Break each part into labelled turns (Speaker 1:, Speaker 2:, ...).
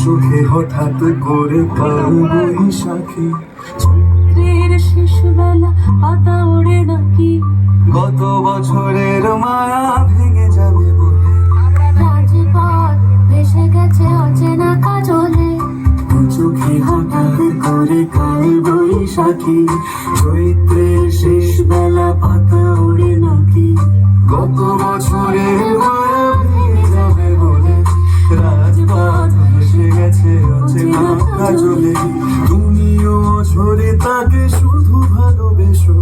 Speaker 1: চোখে হঠাৎ করে কাল বৈশাখী
Speaker 2: রাত্রির শেষবেলা পাতা ওড়ে নাকি?
Speaker 1: গত বছরের মায়া ভেঙে করে কাল বৈশাখী চৈত্রের শেষ বেলা পাতা ওড়ে নাকি? গত যাবে বলে গেছে তুমিও ঝরে তাকে শুধু ভালোবেসো।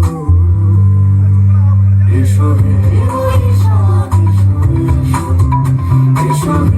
Speaker 1: এসো হে বৈশাখ, এসো, এসো, এসো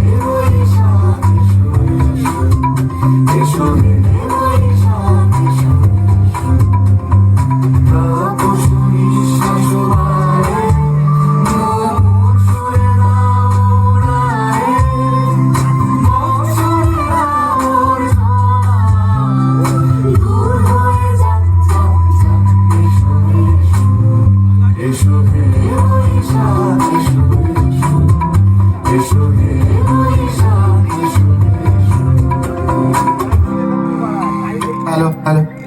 Speaker 1: Vale.